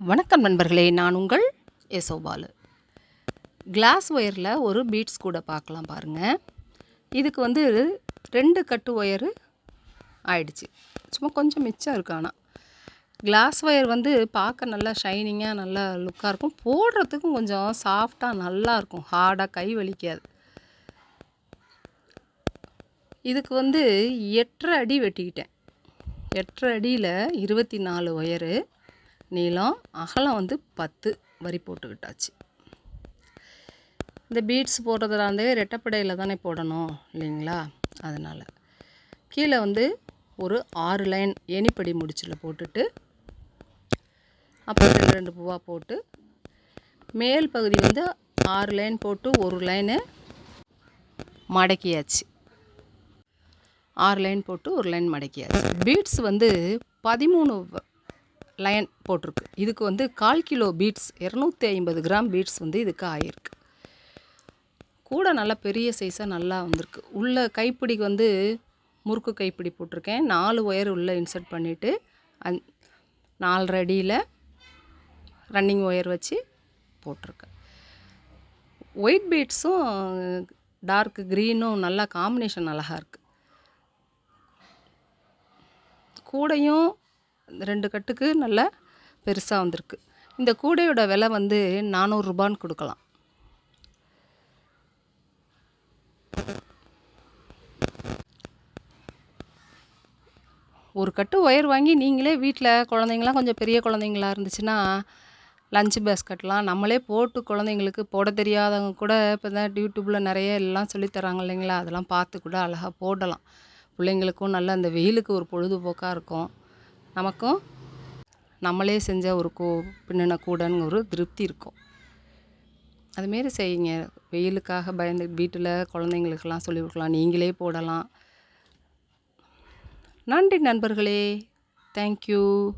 வணக்கம் நண்பர்களே நான் உங்கள் யசோபாலு கிளாஸ் ஒயரில் ஒரு பீட்ஸ் கூட பார்க்கலாம் பாருங்கள் இதுக்கு வந்து ரெண்டு கட்டு ஒயரு ஆயிடுச்சு. சும்மா கொஞ்சம் மிச்சம் இருக்கு ஆனால் கிளாஸ் ஒயர் வந்து பார்க்க நல்லா ஷைனிங்காக நல்லா லுக்காக இருக்கும். போடுறதுக்கும் கொஞ்சம் சாஃப்டாக நல்லா இருக்கும். ஹார்டாக கை வலிக்காது. இதுக்கு வந்து எட்டரை அடி வெட்டிக்கிட்டேன். எட்டரை அடியில் இருபத்தி நாலு ஒயரு நீளம் அகலம் வந்து பத்து வரி போட்டுக்கிட்டாச்சு. இந்த பீட்ஸ் போடுறதுல வந்து ரெட்டப்படையில் தானே போடணும் இல்லைங்களா? அதனால். கீழே வந்து ஒரு ஆறு லைன் ஏணிப்படி முடிச்சில் போட்டுட்டு அப்புறம் ரெண்டு ரெண்டு பூவாக போட்டு மேல் பகுதி வந்து ஆறு லைன் போட்டு ஒரு லைனு மடக்கியாச்சு. ஆறு லைன் போட்டு ஒரு லைன் மடக்கியாச்சு. பீட்ஸ் வந்து பதிமூணு லைன் போட்டிருக்கு. இதுக்கு வந்து கால் கிலோ பீட்ஸ் இரநூத்தி ஐம்பது கிராம் பீட்ஸ் வந்து இதுக்கு ஆயிருக்கு. கூட நல்லா பெரிய சைஸாக நல்லா வந்திருக்கு. உள்ள கைப்பிடிக்கு வந்து முறுக்கு கைப்பிடி போட்டிருக்கேன். நாலு ஒயர் உள்ளே இன்சர்ட் பண்ணிவிட்டு அந் நாலரை அடியில் ரன்னிங் ஒயர் வச்சு போட்டிருக்கேன். ஒயிட் பீட்ஸும் டார்க் க்ரீனும் நல்லா காம்பினேஷன் அழகாக இருக்குது கூடையும் ரெண்டு கட்டுக்கு நல்ல பெருசாக வந்திருக்கு. இந்த கூடையோட விலை வந்து நானூறுரூபான்னு கொடுக்கலாம். ஒரு கட்டு ஒயர் வாங்கி நீங்களே வீட்டில் குழந்தைங்களாம் கொஞ்சம் பெரிய குழந்தைங்களா இருந்துச்சுன்னா லஞ்ச் பேஸ்கட்லாம் நம்மளே போட்டு குழந்தைங்களுக்கு போட தெரியாதவங்க கூட இப்போ தான் யூடியூப்பில் நிறைய எல்லாம் சொல்லித் தராங்க இல்லைங்களா? அதெல்லாம் பார்த்து கூட அழகாக போடலாம். பிள்ளைங்களுக்கும் நல்ல அந்த வெயிலுக்கு ஒரு பொழுதுபோக்காக இருக்கும். நமக்கும் நம்மளே செஞ்ச ஒரு கூ பின்னின கூடன்னு ஒரு திருப்தி இருக்கும். அதுமாரி செய்யுங்க. வெயிலுக்காக பயந்து வீட்டில் குழந்தைங்களுக்கெல்லாம் சொல்லி கொடுக்கலாம். நீங்களே போடலாம். நன்றி நண்பர்களே. தேங்க்யூ